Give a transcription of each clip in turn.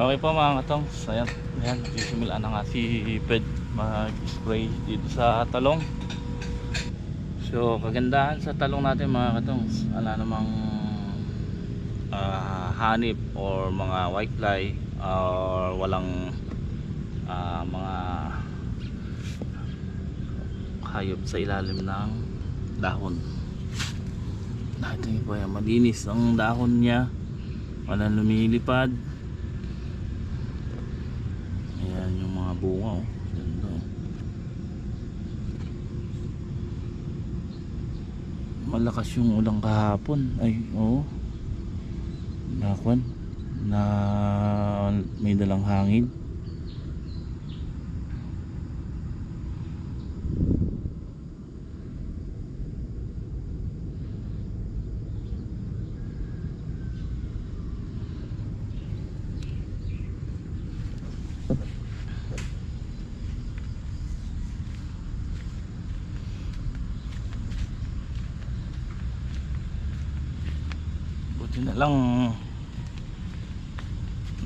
Okay po mga katong. Ayan, ayan. Sisimula na nga si Ped mag-spray dito sa talong. So, kagandahan sa talong natin mga katong. Wala namang ah, hanip or mga white fly or walang ah, mga hayop sa ilalim ng dahon. Natin po yan. Malinis ang dahon niya. Walang lumilipad. Ayan yung mga bunga oh. Oh. Malakas yung ulang kahapon. Ay, oo. Nakwan. Na may dalang hangin. Buti na lang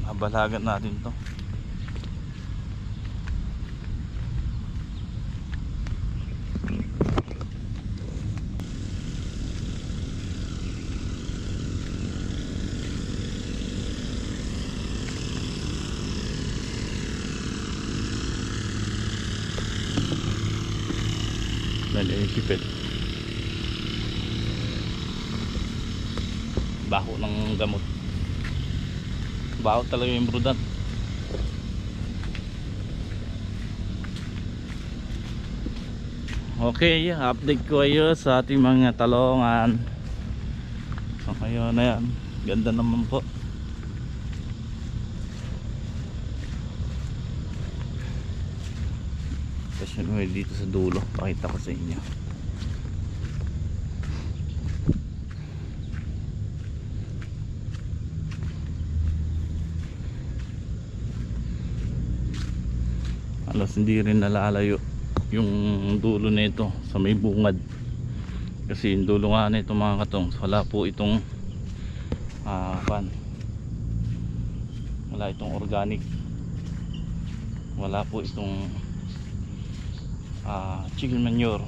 nabalagan natin to. Nalilipit. Baho ng gamot. Baho talaga yung brudan. Okay, update ko kayo sa ating mga talongan. So ngayon na yan. Ganda naman po. Yun dito sa dulo. Pakita ko sa inyo. Hindi rin nalalayo yung dulo nito sa may bungad. Kasi yung dulo nga nito mga katong wala po itong ah pan. Wala itong organic. Wala po itong ah chicken manure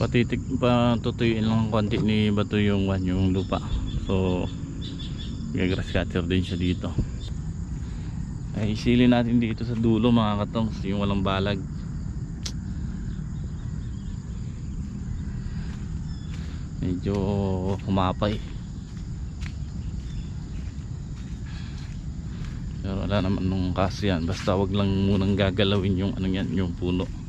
patitik pa tutuyuin lang konti ni bato yung one yung lupa. So gagrass cutter din siya dito. Ay isilin natin dito sa dulo mga katong yung walang balag. Medyo humapay. Pero wala naman nung kasi yan. Basta wag lang munang gagalawin yung ano yan yung puno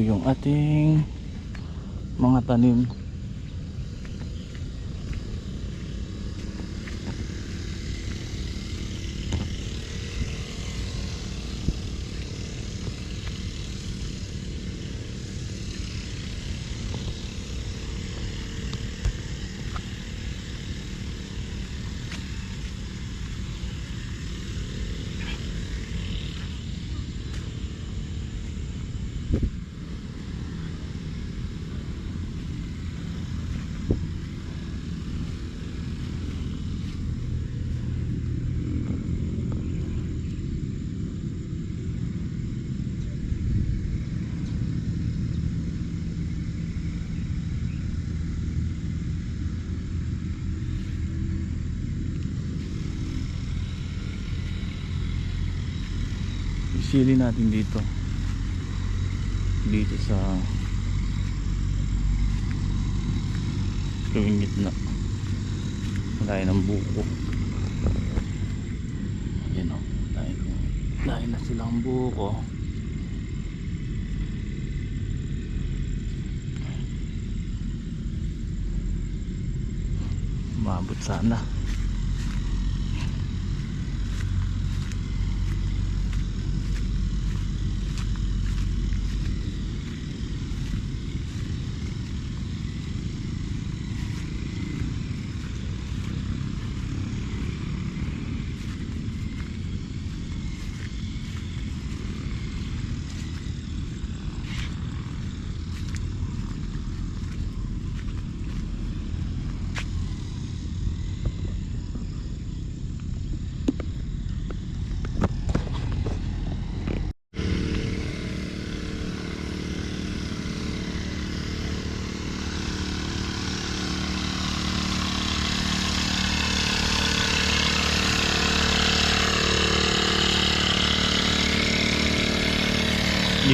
yung ating mga tanim. Isili natin dito. Dito sa gawing gitna. Gaya ng buko. Ayan o. Dahil na silang buko. Mabot sana.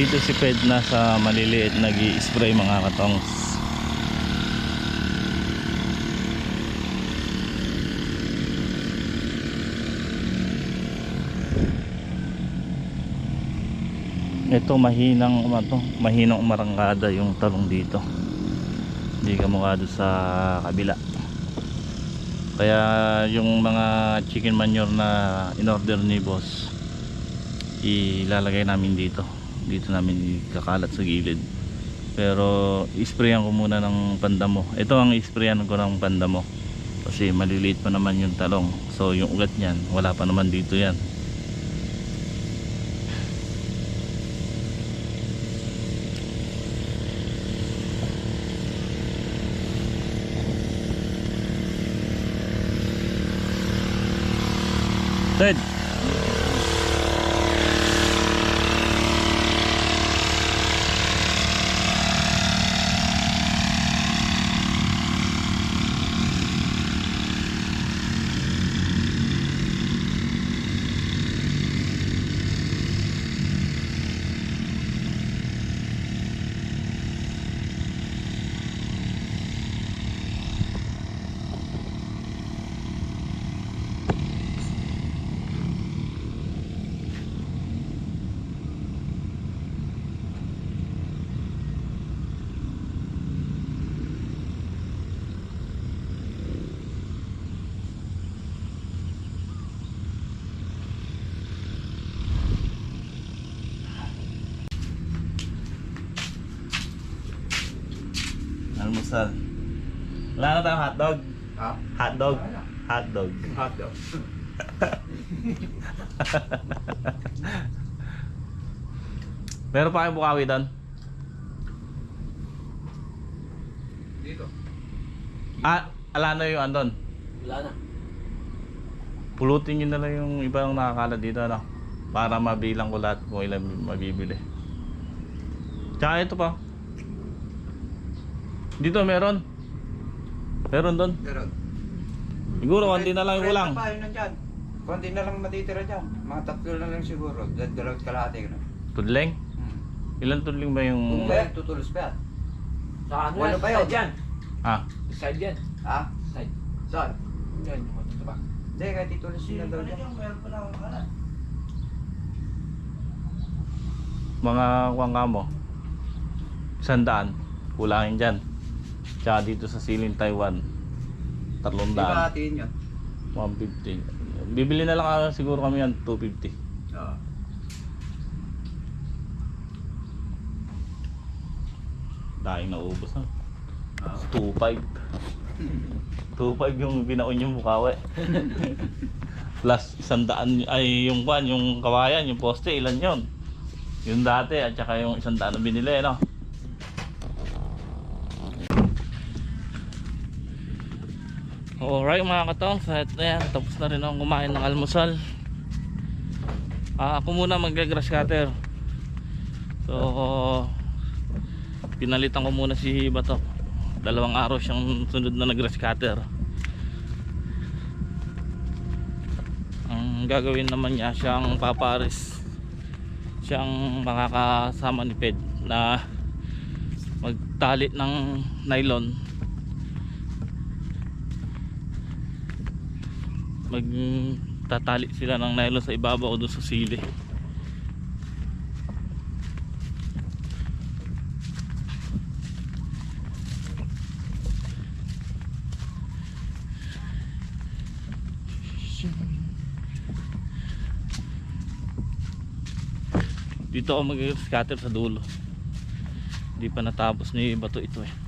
Dito si Ped na sa maliliit nag spray mga katongs. Ito mahinang ano mahinang umarangkada yung talong dito. Hindi ka mukha sa kabila. Kaya yung mga chicken manure na in-order ni boss ilalagay namin dito dito namin kakalat sa gilid. Pero isprayan ko muna ng pandamo ito ang isprayan ko ng pandamo kasi maliliit pa naman yung talong. So yung ugat niyan wala pa naman dito yan. Ted Almusal. Tayong hotdog. Ha? Hotdog. Hotdog. Hotdog. Meron pa kayong bukawi doon? Dito. Ah, ala na yung andon. Wala na. Pulutin nyo na lang yung ibang nakakala dito, ano? Para mabilang ko lahat kung ilan mabibili. Tsaka ito pa. Dito meron. Meron doon. Pero, Siguro konti na lang yung kulang. Pa, yun nandyan. Konti na lang matitira dyan. Mga tatlo na lang siguro. Dal- Dalawat kalahati. Ano? Tudleng? Hmm. Ilan tudling ba yung... Kung ba, tutulos pa yan. Sa ano yan? ba yun? Side yan. Ah, Side yan. Ha? Side. Saan? Yan, yung mga taba. Hindi, kahit itulos na daw dyan. mga kuwang ka mo. Sandaan. Kulangin dyan. Tsaka dito sa Silin, Taiwan. Tatlong Di ba daan. hatiin yun? 150. Bibili na lang ah, siguro kami yan 250. Oo. Daing naubos na. Oo. 2.5 2.5 yung binaon yung mukha we. Plus isang daan ay yung kwan, yung kawayan, yung poste, ilan yon? Yung dati at saka yung isang daan na binili, no? Alright mga katong, so ito yan, tapos na rin akong kumain ng almusal. Ah, ako muna mag-grass cutter. So, pinalitan ko muna si Bato dalawang araw siyang sunod na nag-grass cutter ang gagawin naman niya siyang paparis siyang makakasama ni Ped na magtali ng nylon magtatali sila ng nylon sa ibabaw o doon sa sili. Dito ako mag-scatter sa dulo. Hindi pa natapos ni bato ito eh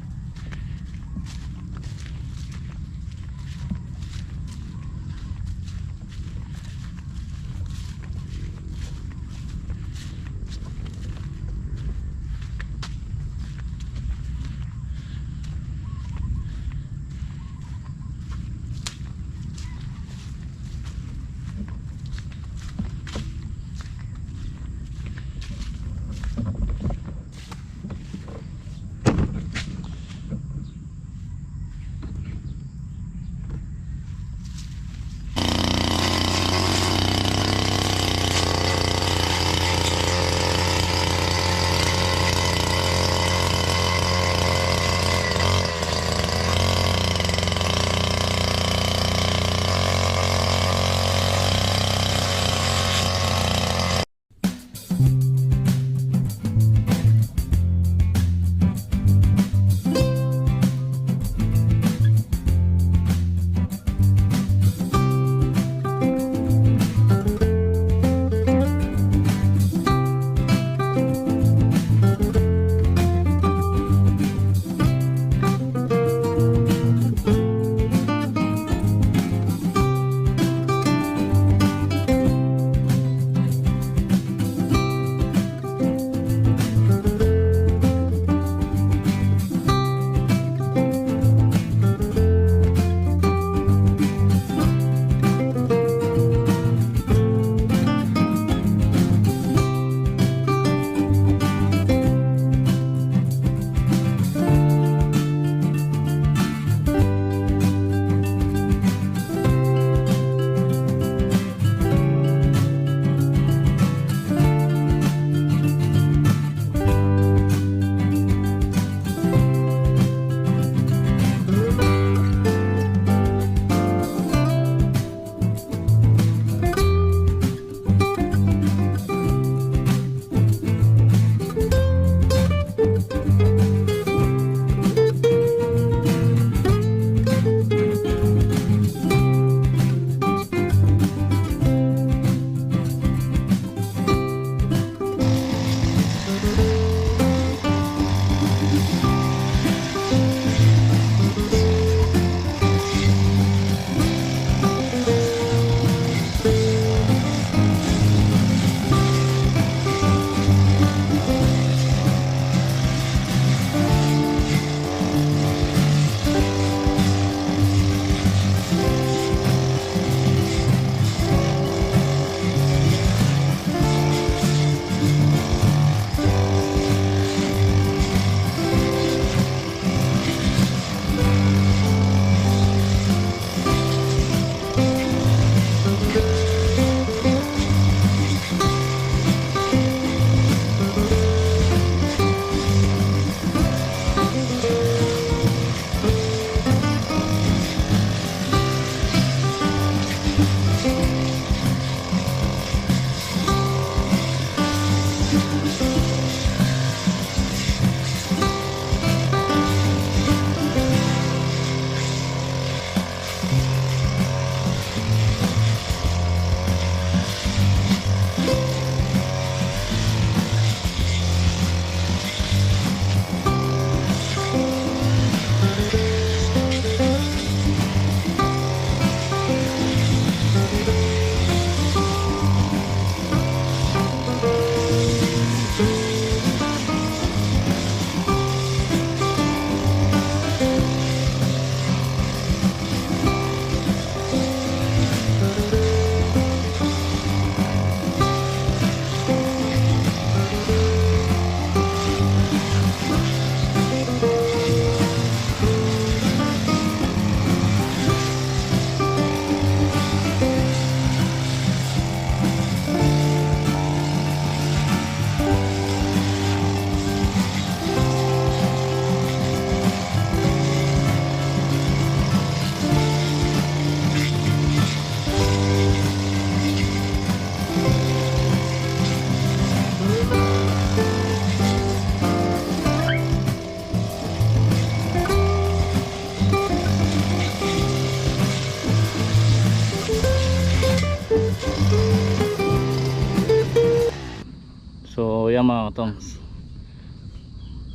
Katongs.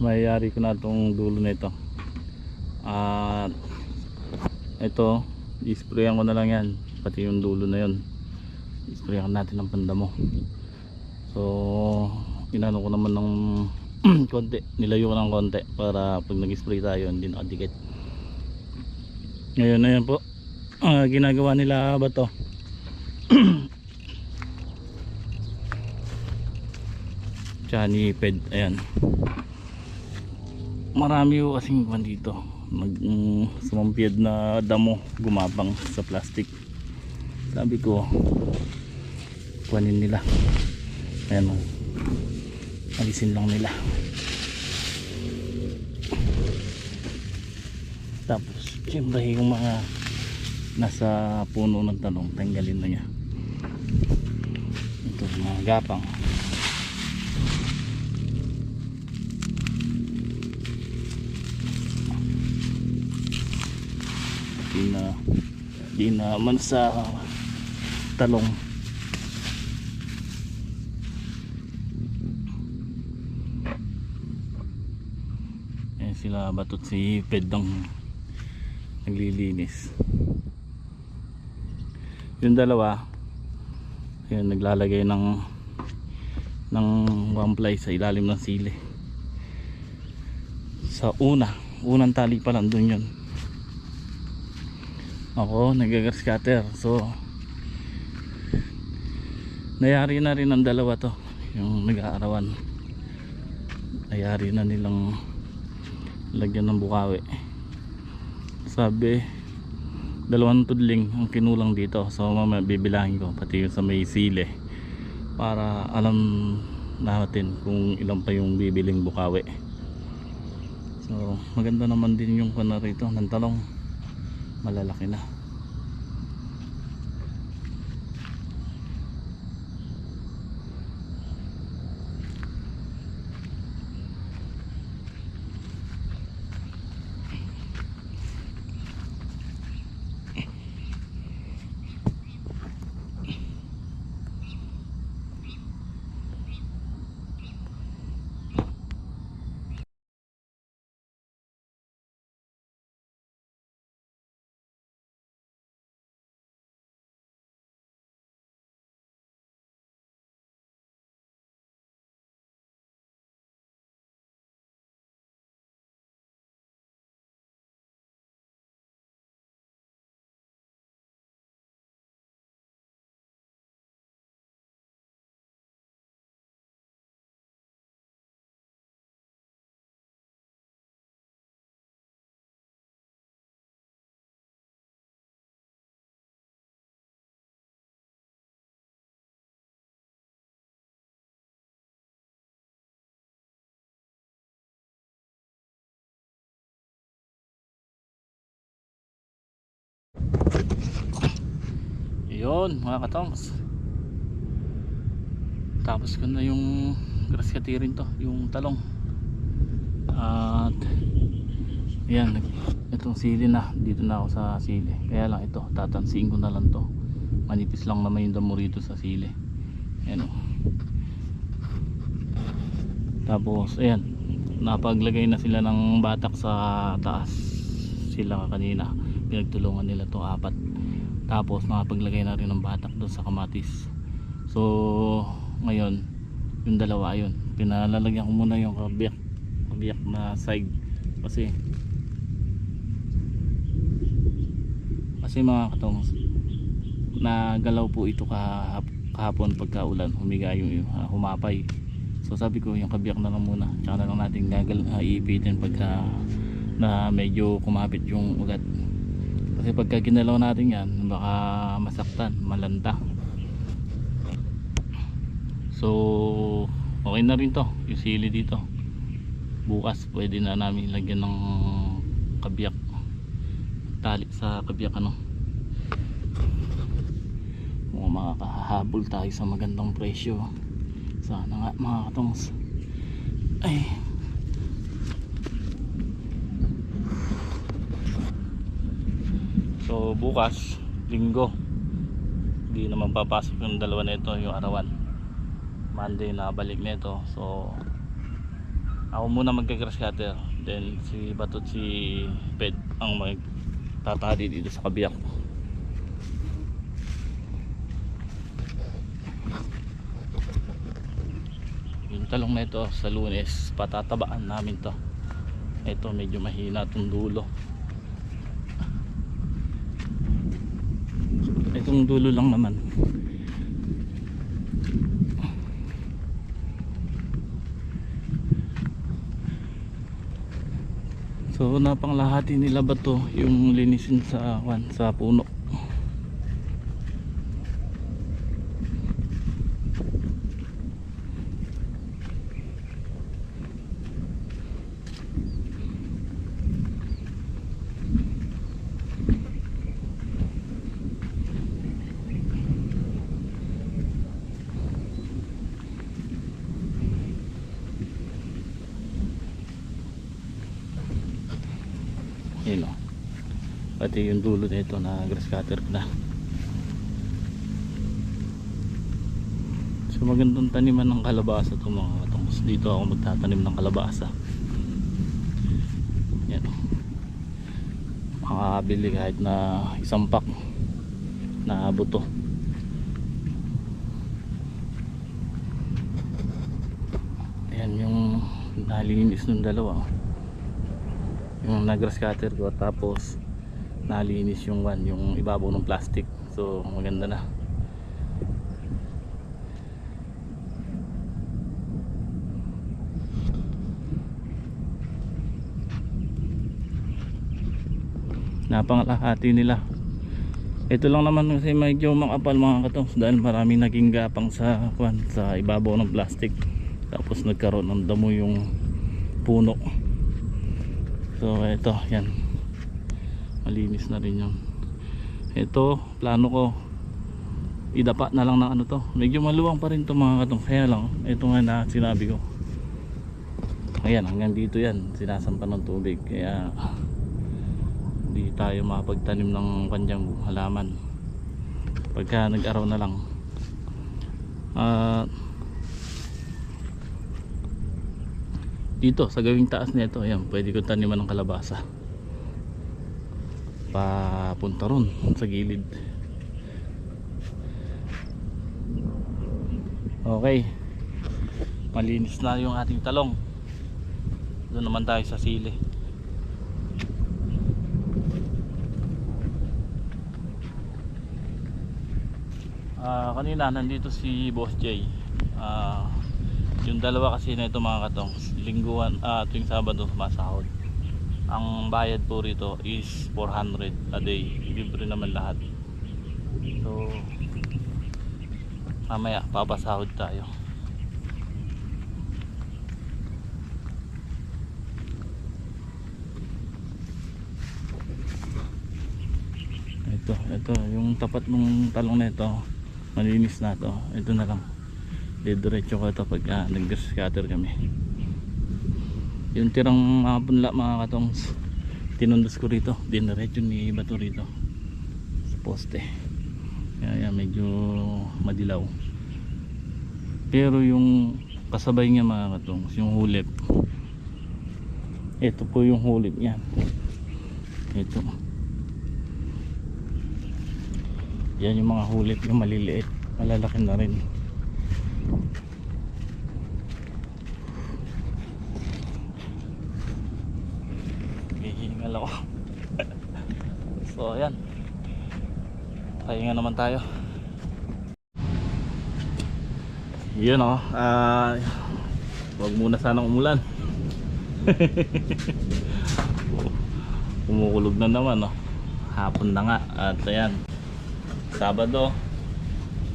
Mayayari ko na itong dulo na ito. At ito, isprayan ko na lang yan. Pati yung dulo na yun. Isprayan natin ng pandamo. So, inano ko naman ng konti. Nilayo ko ng konti para pag nag-spray tayo hindi nakadikit. Ngayon, ayan po. Ah, ginagawa nila ba to? Chani Ped, ayan. Marami po kasing kwan dito. Nag mm, sumampiyad na damo gumapang sa plastic. Sabi ko, kuhanin nila. Ayan o. Alisin lang nila. Tapos, siyempre yung mga nasa puno ng talong, tanggalin na niya. Ito, mga gapang. Di na, di naman sa talong. Ayan sila batot si Pedong naglilinis. Yung dalawa, yun naglalagay ng ng ply sa ilalim ng sili. Sa una, unang tali pa lang dun yun. Ako, nagagas cutter. So, nayari na rin ang dalawa to. Yung nag-aarawan. Nayari na nilang lagyan ng bukawi sabi dalawang tudling ang kinulang dito so mamaya bibilangin ko pati yung sa may sile para alam natin kung ilan pa yung bibiling bukawi so maganda naman din yung kuna rito ng talong malalaki na yun mga katongs. Tapos ko na yung grass katirin to yung talong. At yan itong sili na dito na ako sa sili. Kaya lang ito tatansiin ko na lang to. Manipis lang naman yung damo rito sa sili. Ayan o. Tapos ayan napaglagay na sila ng batak sa taas. Sila kanina pinagtulungan nila to apat tapos nakapaglagay na rin ng batak doon sa kamatis. So ngayon yung dalawa ayun. Pinalalagyan ko muna yung kabiyak kabiyak na side. Kasi kasi mga katong nagalaw po ito kahap, kahapon pagka ulan. Humiga yung uh, humapay. So sabi ko yung kabiyak na lang muna. Tsaka na lang natin gagal uh, iipitin pagka na medyo kumapit yung ugat kasi pagka ginalaw natin yan baka masaktan, malanta. So okay na rin to yung sili dito. Bukas pwede na namin lagyan ng kabiyak tali sa kabiyak ano? Mukhang makakahabol tayo sa magandang presyo. Sana nga mga katongs. Ay Bukas, linggo, hindi naman papasok yung dalawa na ito, yung arawan. Monday na balik nito so ako muna magka-grass cutter then si Batot si Ped ang magtatali dito sa kabiyak yung talong na ito sa lunes patatabaan namin to. Ito medyo mahina itong dulo itong dulo lang naman. So napanglahati nila ba to? Yung linisin sa kwan sa puno yun o pati yung dulo nito na grass cutter na. So magandang taniman ng kalabasa to mga katungs. Dito ako magtatanim ng kalabasa. Yan. Makakabili kahit na isang pack na buto ayan yung nalinis ng dalawa. Yung nag-grass cutter ko tapos nalinis yung one yung ibabaw ng plastic. So maganda na. Napangalahati nila. Ito lang naman kasi medyo makapal mga katos dahil maraming naging gapang sa kwan, sa ibabaw ng plastic. Tapos nagkaroon ng damo yung puno. So ito, yan. Malinis na rin yun. Ito, plano ko idapa na lang ng ano to. Medyo maluwang pa rin to mga katong. Kaya lang, ito nga na sinabi ko. Ayan, hanggang dito yan. Sinasampan ng tubig. Kaya hindi tayo makapagtanim ng kanyang halaman. Pagka nag-araw na lang. Ah... dito sa gawing taas nito ayan pwede ko taniman ng kalabasa papunta ron sa gilid. Okay. Malinis na yung ating talong. Doon naman tayo sa sili. Ah, kanina nandito si Boss J ah yung dalawa kasi na ito mga katong lingguan ah tuwing Sabado sumasahod ang bayad po rito is 400 a day. Libre naman lahat. So mamaya papasahod tayo. Ito ito. Yung tapat ng talong na ito malinis na to. Ito na lang. Didiretso ko ito pag ah, nag-scatter kami yung tirang mga punla mga katongs tinundos ko rito diniretso ni bato rito. Sa poste. Kaya medyo madilaw. Pero yung kasabay niya mga katongs yung hulip ito po yung hulip niya. Ito. Yan yung mga hulip yung maliliit malalaki na rin hihingal ako so ayan pahinga naman tayo. Yun o ah wag muna sanang umulan. Kumukulog na naman oh. hapon na nga at ayan. Sabado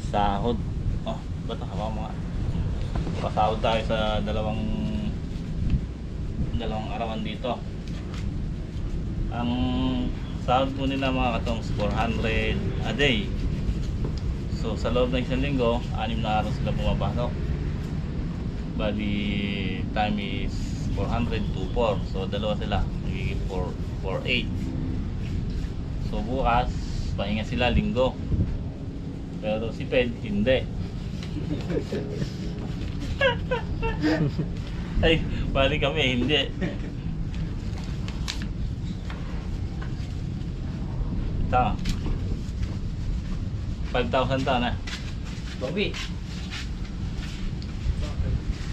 sahod. Oh ba't nakaba mga pasahod tayo sa dalawang dalawang arawan dito. Ang sahod po nila mga katongs 400 a day? So sa loob ng isang linggo anim na araw sila pumapasok bali time is 400 to 4 so dalawa sila nagiging 4 4 8 so bukas pahinga sila linggo. Pero si Ped hindi. Ay, bali kami, hindi. Ito. 5,000 to na. Bobby.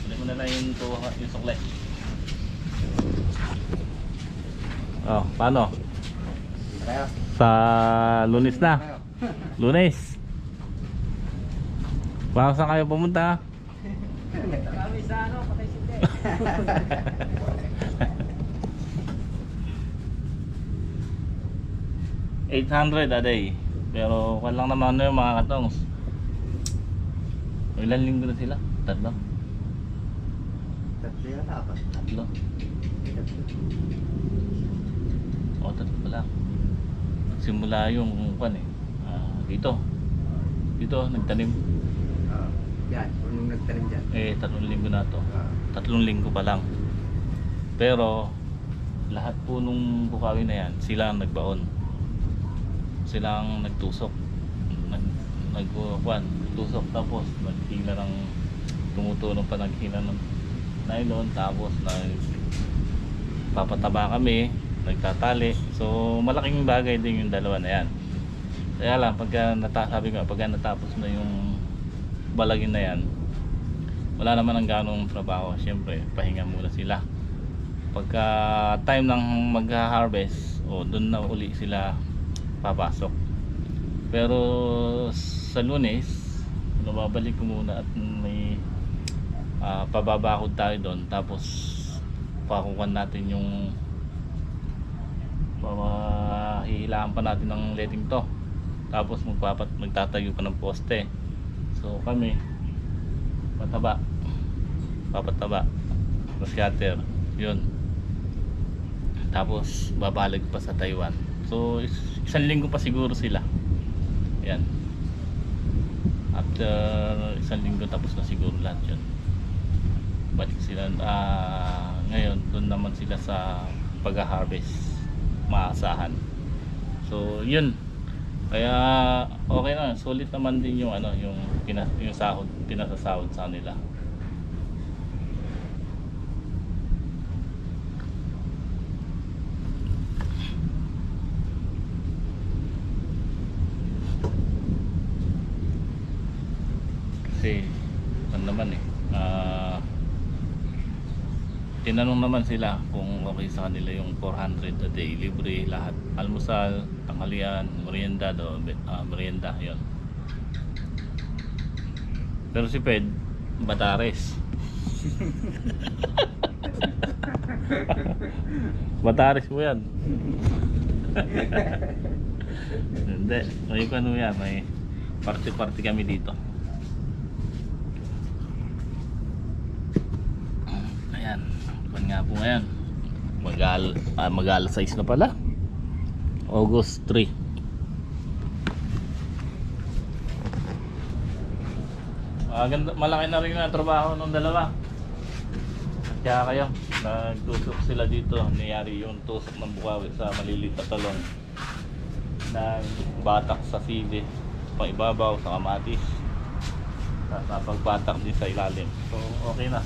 Kunin mo na lang yung, tuwa, yung sukle. Oh, paano? Sa lunes na. Lunes. Baka saan kayo pumunta? Kami sa ano, patay sinde. $800 a day. Pero kwan lang naman yung mga katongs. Ilan linggo na sila? Tatlo? Tatlo yan, apat. Tatlo? O, tatlo pala. Simula yung kwan eh. Ah, dito. Dito, nagtanim. Ah, yan, kung nagtanim dyan. Eh, tatlong linggo na to. Ah, Tatlong linggo pa lang. Pero, lahat po nung bukawi na yan, sila ang nagbaon. Sila ang nagtusok. Nag, nag, kwan, tusok tapos naghila ng tumutulong pa naghila ng nylon tapos nag papataba kami nagtatali. So malaking bagay din yung dalawa na yan. Kaya lang pagka nata, sabi ko pagka natapos na yung balagin na yan wala naman ang ganong trabaho. Syempre pahinga muna sila. Pagka time ng magha-harvest o doon na uli sila papasok. Pero sa lunes nababalik ko muna at may ah, pababakod tayo doon. Tapos pakukuhan natin yung hihilaan pa natin ng letting to. Tapos magpapat magtatayo pa ng poste. So kami pataba. Papataba. Scatter yun. Tapos babalag pa sa Taiwan so is- isang linggo pa siguro sila. Yan after isang linggo tapos na siguro lahat yun. Balik sila ah ngayon doon naman sila sa pag-harvest maasahan. So yun. Kaya okay na. Sulit naman din yung ano yung yung sahod pinasasahod sa nila kasi ano naman eh ah, tinanong naman sila kung okay sa kanila yung 400 a day libre lahat almusal, tanghalian, merienda do, ah, merienda yon pero si Ped Batares. Batares mo yan. Hindi may ano yan may party-party kami dito Ayan, buwan nga po ngayon. Magal, ah, mag 6 na pala. August 3. Ah, ganda, malaki na rin na trabaho ng dalawa. Kaya kayo, nagtusok sila dito. Nangyari yung tusok ng bukawi sa maliliit na talong. Ng batak sa sili, pang ibabaw, sa kamatis. Tapos pagbatak din sa ilalim. So, okay na.